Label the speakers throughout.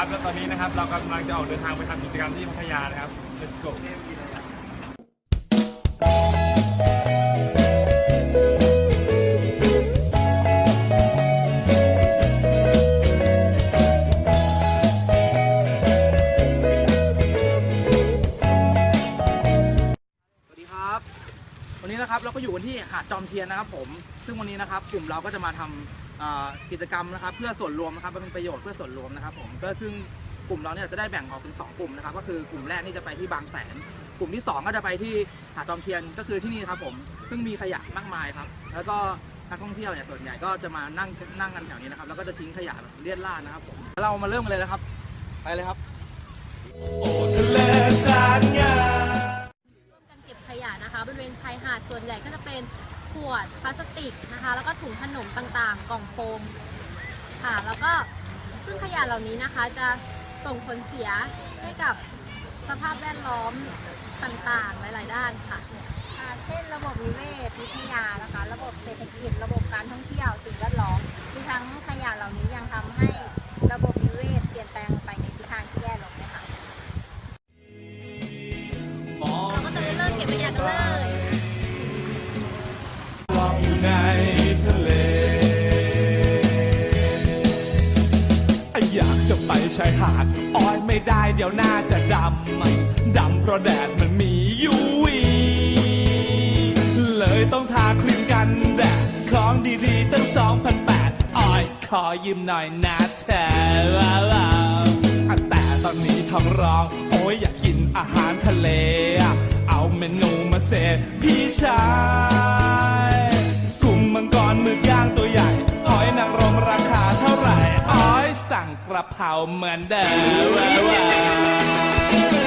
Speaker 1: ครับ แล้วตอนนี้นะครับเรากำลังจะออกเดินทางไปทำกิจกรรมที่พัทยานะครับ let's go
Speaker 2: สวัสดีครับ วันนี้นะครับเราก็อยู่กันที่หาดจอมเทียนนะครับผม ซึ่งวันนี้นะครับกลุ่มเราก็จะมาทำ กิจกรรมนะครับเพื่อส่วนรวมนะครับมันเป็นประโยชน์เพื่อส่วนรวมนะครับผมก็ซึ่งกลุ่มเราเนี่ยจะได้แบ่งออกเป็นสองกลุ่มนะครับก็คือกลุ่มแรกนี่จะไปที่บางแสน กลุ่มที่สองก็จะไปที่หาดจอมเทียนก็คือที่นี่ครับผมซึ่งมีขยะมากมายครับแล้วก็นักท่องเที่ยวเนี่ยส่วนใหญ่ก็จะมานั่งนั่งกันแถวนี้นะครับแล้วก็จะทิ้งขยะแบบเลี่ยนล่าดนะครับผมแล้วเรามาเริ่มกันเลยนะครับ ไปเลยครับ
Speaker 3: การเก็บขยะนะคะบริเวณชายหาดส่วนใหญ่ก็จะเป็น ขวดพลาสติกนะคะ แล้วก็ถุงขนมต่างๆ กล่องโฟมค่ะ แล้วก็ซึ่งขยะเหล่านี้นะคะจะส่งผลเสียให้กับสภาพแวดล้อมต่างๆ หลายๆ ด้านค่ะ เช่นระบบนิเวศวิทยานะคะ ระบบเศรษฐกิจ ระบบการท่องเที่ยวสิ่งแวดล้อมที่ทั้งขยะเหล่านี้ยังทำให้ระบบนิเวศเปลี่ยนแปลงไปในทิศทางที่แย่ลงนะคะเราก็จะไปเริ่มเก็บขยะกันเลย
Speaker 4: ไปชายหาดอ้อยไม่ได้เดี๋ยวหน้าจะดำมันดำเพราะแดดมันมียูวีเลยต้องทาครีมกันแดดของดีๆตั้ง2,008อ้อยขอยืมหน่อยนะเธอว้าวอะแต่ตอนนี้ท้องร้อง โอ้ยอยากกินอาหารทะเล เอาเมนูมาเสพพี่ชาย กระเพราเหมือนเดิมว้าวว้ว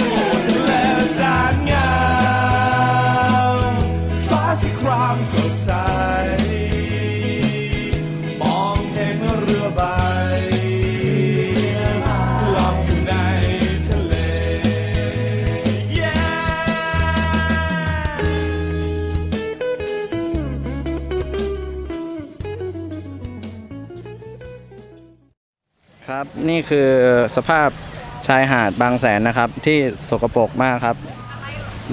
Speaker 4: โอ้ทะเลแสนงามฟ้าสีครามสดใส
Speaker 5: ครับนี่คือสภาพชายหาดบางแสนนะครับ ที่สกปรกมากครับ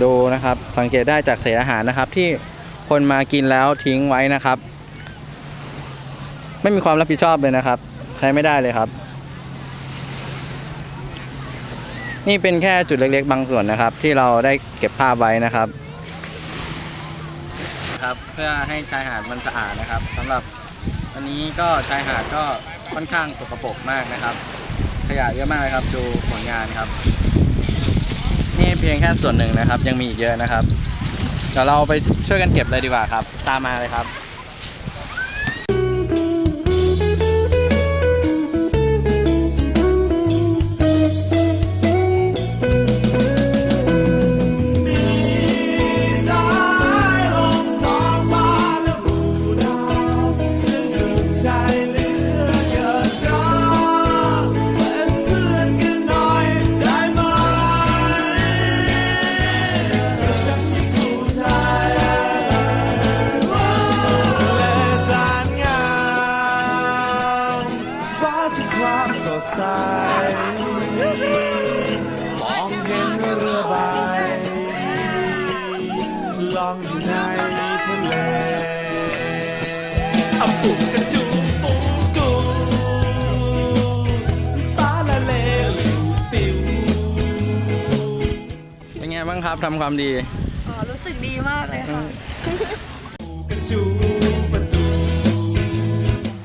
Speaker 5: ดูนะครับ สังเกตได้จากเศษอาหารนะครับ ที่คนมากินแล้วทิ้งไว้นะครับ ไม่มีความรับผิดชอบเลยนะครับ ใช้ไม่ได้เลยครับ นี่เป็นแค่จุดเล็กๆ บางส่วนนะครับ ที่เราได้เก็บภาพไว้นะครับ ครับ เพื่อให้ชายหาดมันสะอาดนะครับสำหรับอันนี้ก็ชายหาดก็ ค่อนข้างสกปรกมากนะครับ ขยะเยอะมากเลยครับ ดูผลงานครับ นี่เพียงแค่ส่วนหนึ่งนะครับ ยังมีอีกเยอะนะครับเดี๋ยวเราไปช่วยกันเก็บเลยดีกว่าครับ ตามมาเลยครับ นไงบ้างครับทำความดี
Speaker 3: อ๋อรู้สึกดีมากเลยค่ะ
Speaker 4: กระจูประตู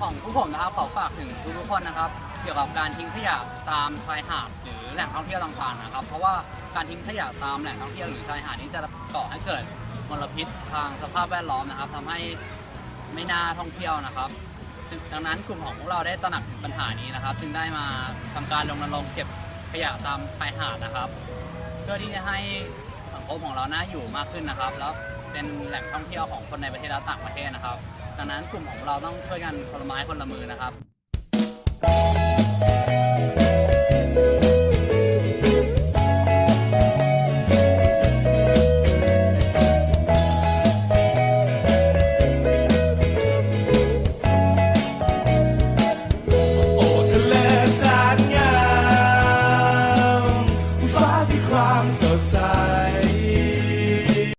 Speaker 2: ของผู้ผมนะครับขอฝากถึงทุกๆคนนะครับ เกี่ยวกับการทิ้งขยะตามชายหาดหรือแหล่งท่องเที่ยวต่างๆนะครับ เพราะว่าการทิ้งขยะตามแหล่งท่องเที่ยวหรือชายหาดนี้จะก่อให้เกิดมลพิษทางสภาพแวดล้อมนะครับทำให้ไม่น่าท่องเที่ยวนะครับซึ่งดังนั้นกลุ่มของพวกเราได้ตระหนักถึงปัญหานี้นะครับ จึงได้มาทำการรณรงค์เก็บขยะตามชายหาดนะครับ เพื่อที่จะให้สัง คมของเราน่าอยู่มากขึ้นนะครับ แล้วเป็นแหล่งท่องเที่ยวของคนในประเทศและต่างประเทศนะครับ ดังนั้นกลุ่มของเราต้องช่วยกันคนละไม้คนละมือนะครับ